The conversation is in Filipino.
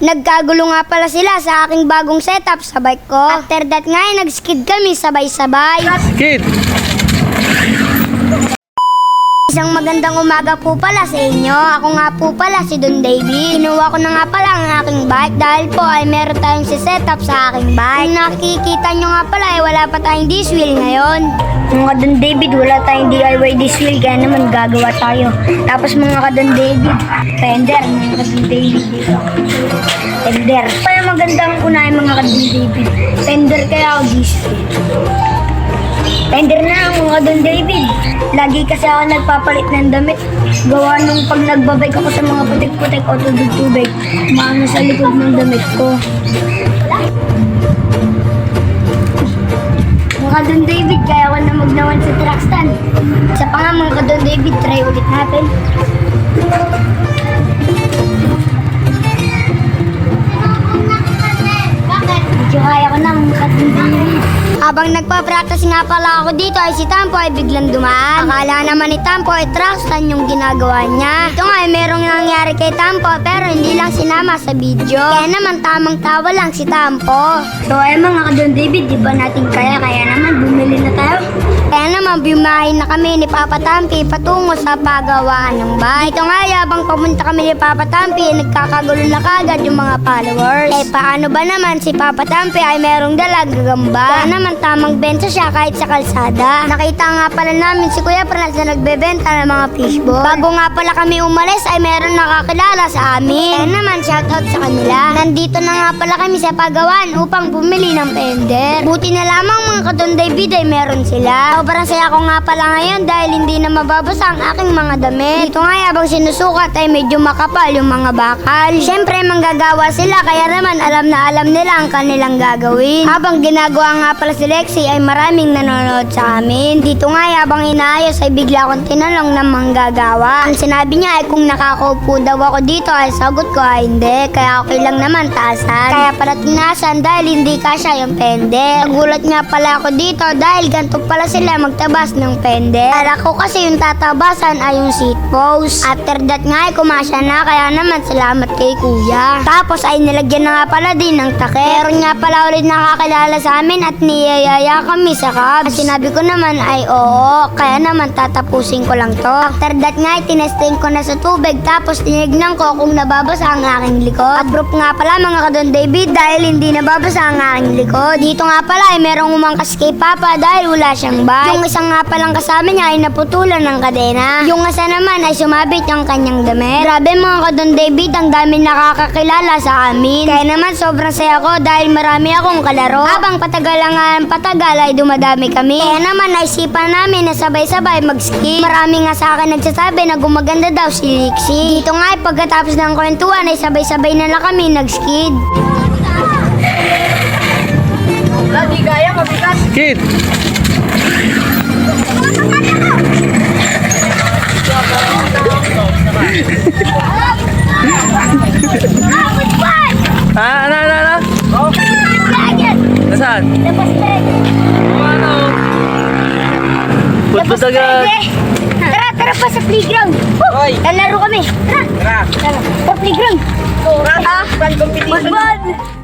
Nagkagulo nga pala sila sa aking bagong setup sa bike ko. After that nga ay nag-skid kami sabay-sabay. Kid! Isang magandang umaga po pala sa inyo. Ako nga po pala si Don David. Kinuha ko na nga pala ang aking bike dahil po ay meron tayong si setup sa aking bike. Kung nakikita nyo nga pala ay wala pa tayong disc wheel ngayon. Mga Don David, wala tayong DIY this wheel, kaya naman gagawa tayo. Tapos mga kadon David, fender, mga kadon David dito. Fender. Kaya magandang unahin mga kadon David. Fender kaya ako this wheel. Kadon David. Lagi kasi ako nagpapalit ng damit. Gawa nung pag nagbabike ako sa mga putik-putik o tubig-tubig, maano sa likod ng damit ko. Mga kadon David, kaya ako na magnawan sa truck stand. Isa pa nga mga kadon David, try ulit natin. Habang nagpa-practice nga pala ako dito ay si Tampo ay biglang dumaan. Akala naman ni Tampo ay traction yung ginagawa niya. Ito nga ay merong nangyari kay Tampo pero hindi lang sinama sa video. Kaya naman tamang tawa lang si Tampo. So ay mga kadon David, di ba natin kaya? Kaya naman bumili na tayo. Kaya naman bimahin na kami ni Papa Tampi patungo sa pagawaan ng bike. Dito nga yabang pamunta kami ni Papa Tampi nagkakagulo na kagad yung mga followers. Eh paano ba naman si Papa Tampi ay merong dalag gagamba? Kaya naman tamang benta siya kahit sa kalsada. Nakita nga pala namin si Kuya Franz na nagbebenta ng mga fishball. Bago nga pala kami umalis ay meron nakakilala sa amin. Kaya naman shoutout sa kanila. Nandito na nga pala kami sa pagawaan upang bumili ng pender. Buti na lamang mga kadon David ay meron sila. Sobrang saya ko nga pala ngayon dahil hindi na mababasa ang aking mga damit. Dito nga habang sinusukat ay medyo makapal yung mga bakal. Siyempre manggagawa sila kaya naman alam na alam nila ang kanilang gagawin. Habang ginagawa nga pala si Lexi ay maraming nanonood sa amin. Dito nga habang inaayos ay bigla akong tinanong ng manggagawa. Ang sinabi niya ay kung nakakaupo daw ako dito ay sagot ko ay hindi. Kaya okay lang naman taasan. Kaya pala tinasan dahil hindi kasya yung pende. Nagulat nga pala ako dito dahil ganito pala sila magtabas ng pende. Kala ko kasi yung tatabasan ay yung seat post. After that nga ay kumasya na kaya naman salamat kay kuya. Tapos ay nilagyan na nga pala din ng takip. Meron nga pala ulit nakakilala sa amin at niyayaya kami sa cabs. At sinabi ko naman ay oo, kaya naman tatapusin ko lang to. After that nga tinesting ko na sa tubig tapos tinignan ko kung nababasa ang aking likod. Approve nga pala mga kadon David dahil hindi nababasa ang aking likod. Dito nga pala ay merong umangkas kay Papa dahil wala siyang bike. Yung isang nga palang kasama niya ay naputulan ng kadena. Yung isa naman ay sumabit ang kanyang damit. Grabe mga kadon David, ang dami nakakakilala sa amin. Kaya naman sobrang saya ko dahil marami akong kalaro. Habang patagal nga ang patagal ay dumadami kami. Kaya naman naisipan namin na sabay-sabay mag-ski. Marami nga sa akin nagsasabi na gumaganda daw si Lixie. Dito nga ay pagkatapos ng kwentuhan ay sabay-sabay na lang kami nag-skid. Kid! Nasaan? Ano? Putput agad. Tara, tara pa sa playground. Hoy! Lalaro kami. Tara. Tara! Tara, sa playground. Ah, Football.